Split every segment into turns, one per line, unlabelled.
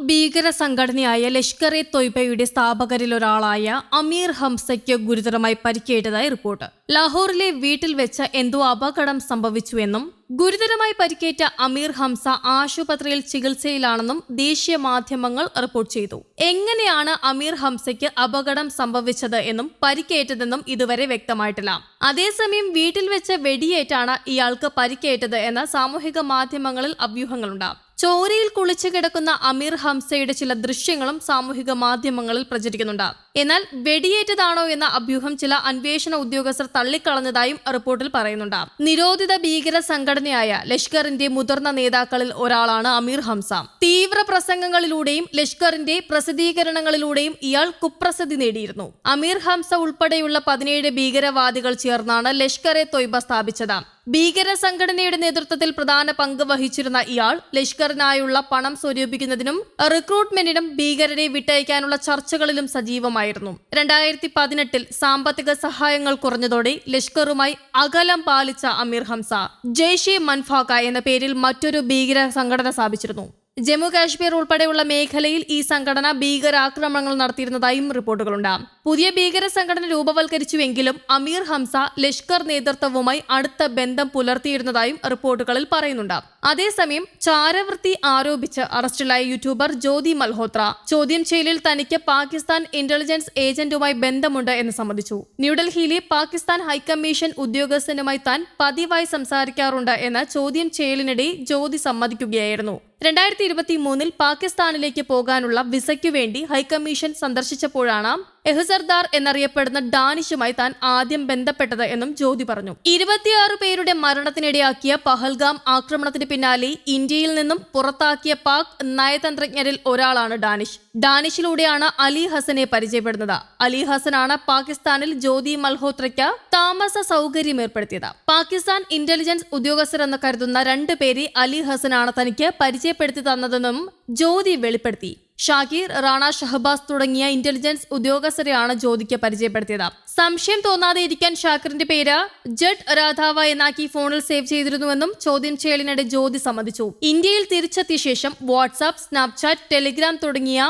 ഭീകര സംഘടനയായ ലഷ്കർ എ തൊയ്ബയുടെ സ്ഥാപകരിൽ ഒരാളായ അമീർ ഹംസയ്ക്ക് ഗുരുതരമായി പരിക്കേറ്റതായി റിപ്പോർട്ട്. ലാഹോറിലെ വീട്ടിൽ വെച്ച് എന്തോ അപകടം സംഭവിച്ചുവെന്നും ഗുരുതരമായി പരിക്കേറ്റ അമീർ ഹംസ ആശുപത്രിയിൽ ചികിത്സയിലാണെന്നും ദേശീയ മാധ്യമങ്ങൾ റിപ്പോർട്ട് ചെയ്തു. എങ്ങനെയാണ് അമീർ ഹംസയ്ക്ക് അപകടം സംഭവിച്ചത് എന്നും പരിക്കേറ്റതെന്നും ഇതുവരെ വ്യക്തമായിട്ടില്ല. അതേസമയം വീട്ടിൽ വെച്ച് വെടിയേറ്റാണ് ഇയാൾക്ക് പരിക്കേറ്റത് എന്ന് സാമൂഹിക മാധ്യമങ്ങളിൽ അഭ്യൂഹങ്ങളുണ്ട് ചോരയിൽ കുളിച്ചു കിടക്കുന്ന അമീർ ഹംസയുടെ ചില ദൃശ്യങ്ങളും സാമൂഹിക മാധ്യമങ്ങളിൽ പ്രചരിക്കുന്നുണ്ട്. എന്നാൽ വെടിയേറ്റതാണോ എന്ന അഭ്യൂഹം ചില അന്വേഷണ ഉദ്യോഗസ്ഥർ തള്ളിക്കളഞ്ഞതായും റിപ്പോർട്ടിൽ പറയുന്നുണ്ട്. നിരോധിത ഭീകര സംഘടനയായ ലഷ്കറിന്റെ മുതിർന്ന നേതാക്കളിൽ ഒരാളാണ് അമീർ ഹംസ. തീവ്ര പ്രസംഗങ്ങളിലൂടെയും ലഷ്കറിന്റെ പ്രസിദ്ധീകരണങ്ങളിലൂടെയും ഇയാൾ കുപ്രസിദ്ധി നേടിയിരുന്നു. അമീർ ഹംസ ഉൾപ്പെടെയുള്ള പതിനേഴ് ഭീകരവാദികൾ ചേർന്നാണ് ലഷ്കർ എ തൊയ്ബ സ്ഥാപിച്ചത്. ഭീകര സംഘടനയുടെ നേതൃത്വത്തിൽ പ്രധാന പങ്ക് വഹിച്ചിരുന്ന ഇയാൾ ലഷ്കറിനായുള്ള പണം സ്വരൂപിക്കുന്നതിനും റിക്രൂട്ട്മെന്റിനും ഭീകരരെ വിട്ടയക്കാനുള്ള ചർച്ചകളിലും സജീവമായിരുന്നു. രണ്ടായിരത്തി പതിനെട്ടിൽ സാമ്പത്തിക സഹായങ്ങൾ കുറഞ്ഞതോടെ ലഷ്കറുമായി അകലം പാലിച്ച അമീർ ഹംസ ജെയ്ഷെ മൻഫാക്ക എന്ന പേരിൽ മറ്റൊരു ഭീകര സംഘടന സ്ഥാപിച്ചിരുന്നു. ജമ്മു കാശ്മീർ ഉൾപ്പെടെയുള്ള മേഖലയിൽ ഈ സംഘടന ഭീകരാക്രമണങ്ങൾ നടത്തിയിരുന്നതായും റിപ്പോർട്ടുകളുണ്ട്. പുതിയ ഭീകര സംഘടന രൂപവൽക്കരിച്ചുവെങ്കിലും അമീർ ഹംസ ലഷ്കർ നേതൃത്വവുമായി അടുത്ത ബന്ധം പുലർത്തിയിരുന്നതായും റിപ്പോർട്ടുകളിൽ പറയുന്നുണ്ട്. അതേസമയം ചാരവൃത്തി ആരോപിച്ച് അറസ്റ്റിലായ യൂട്യൂബർ ജ്യോതി മൽഹോത്ര ചോദ്യം ചെയ്യലിൽ തനിക്ക് പാകിസ്ഥാൻ ഇന്റലിജൻസ് ഏജന്റുമായി ബന്ധമുണ്ട് എന്ന് സമ്മതിച്ചു. ന്യൂഡൽഹിയിലെ പാകിസ്ഥാൻ ഹൈക്കമ്മീഷൻ ഉദ്യോഗസ്ഥനുമായി താൻ പതിവായി സംസാരിക്കാറുണ്ട് എന്ന് ചോദ്യം ചെയ്യലിനിടെ ജ്യോതി സമ്മതിക്കുകയായിരുന്നു. രണ്ടായിരത്തി ഇരുപത്തി മൂന്നിൽ പാകിസ്ഥാനിലേക്ക് പോകാനുള്ള വിസയ്ക്കു വേണ്ടി ഹൈക്കമ്മീഷൻ സന്ദർശിച്ചപ്പോഴാണ് എഹ്സർദാർ എന്നറിയപ്പെടുന്ന ഡാനിഷുമായി താൻ ആദ്യം ബന്ധപ്പെട്ടത് എന്നും ജ്യോതി പറഞ്ഞു. ഇരുപത്തിയാറ് പേരുടെ മരണത്തിനിടയാക്കിയ പഹൽഗാം ആക്രമണത്തിന് പിന്നാലെ ഇന്ത്യയിൽ നിന്നും പുറത്താക്കിയ പാക് നയതന്ത്രജ്ഞരിൽ ഒരാളാണ് ഡാനിഷ്. ഡാനിഷിലൂടെയാണ് അലി ഹസനെ പരിചയപ്പെടുന്നത്. അലി ഹസനാണ് പാകിസ്ഥാനിൽ ജ്യോതി മൽഹോത്രയ്ക്ക് താമസ സൗകര്യം ഏർപ്പെടുത്തിയത്. പാകിസ്ഥാൻ ഇന്റലിജൻസ് ഉദ്യോഗസ്ഥരെന്ന് കരുതുന്ന രണ്ട് പേരെ അലി ഹസനാണ് തനിക്ക് പരിചയപ്പെടുത്തി തന്നതെന്നും ജ്യോതി വെളിപ്പെടുത്തി. ഷാക്കിർ റാണ ഷഹബാസ് തുടങ്ങിയ ഇന്റലിജൻസ് ഉദ്യോഗസ്ഥരെയാണ് ജ്യോതിക്ക് പരിചയപ്പെടുത്തിയത്. സംശയം തോന്നാതെ ഇരിക്കാൻ ഷാക്കിറിന്റെ പേര് ജഡ് രാധാവ എന്നാക്കി ഫോണിൽ സേവ് ചെയ്തിരുന്നുവെന്നും ചോദ്യം ചെയ്യലിനിടെ ജ്യോതി സമ്മതിച്ചു. ഇന്ത്യയിൽ തിരിച്ചെത്തിയ ശേഷം വാട്സാപ്പ് സ്നാപ്ചാറ്റ് ടെലിഗ്രാം തുടങ്ങിയ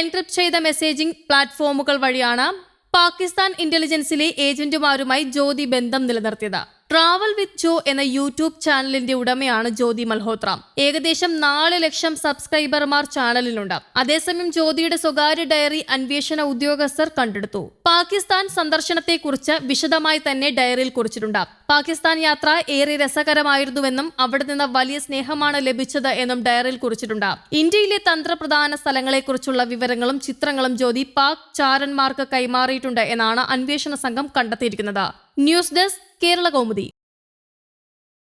എൻക്രിപ്റ്റ് ചെയ്ത മെസ്സേജിംഗ് പ്ലാറ്റ്ഫോമുകൾ വഴിയാണ് പാകിസ്ഥാൻ ഇന്റലിജൻസിലെ ഏജന്റുമാരുമായി ജ്യോതി ബന്ധം നിലനിർത്തിയത്. ട്രാവൽ വിത്ത് ജോ എന്ന യൂട്യൂബ് ചാനലിന്റെ ഉടമയാണ് ജ്യോതി മൽഹോത്ര. ഏകദേശം നാല് ലക്ഷം സബ്സ്ക്രൈബർമാർ ചാനലിലുണ്ട് അതേസമയം ജ്യോതിയുടെ സ്വകാര്യ ഡയറി അന്വേഷണ ഉദ്യോഗസ്ഥർ കണ്ടെടുത്തു. പാകിസ്ഥാൻ സന്ദർശനത്തെക്കുറിച്ച് വിശദമായി തന്നെ ഡയറിയിൽ കുറിച്ചിട്ടുണ്ട്. പാകിസ്ഥാൻ യാത്ര ഏറെ രസകരമായിരുന്നുവെന്നും അവിടെ നിന്ന് വലിയ സ്നേഹമാണ് ലഭിച്ചത് എന്നും ഡയറിയിൽ കുറിച്ചിട്ടുണ്ട്. ഇന്ത്യയിലെ തന്ത്രപ്രധാന സ്ഥലങ്ങളെക്കുറിച്ചുള്ള വിവരങ്ങളും ചിത്രങ്ങളും ജ്യോതി പാക് ചാരന്മാർക്ക് കൈമാറിയിട്ടുണ്ട് എന്നാണ് അന്വേഷണ സംഘം കണ്ടെത്തിയിരിക്കുന്നത്. News desk Kerala Kaumudi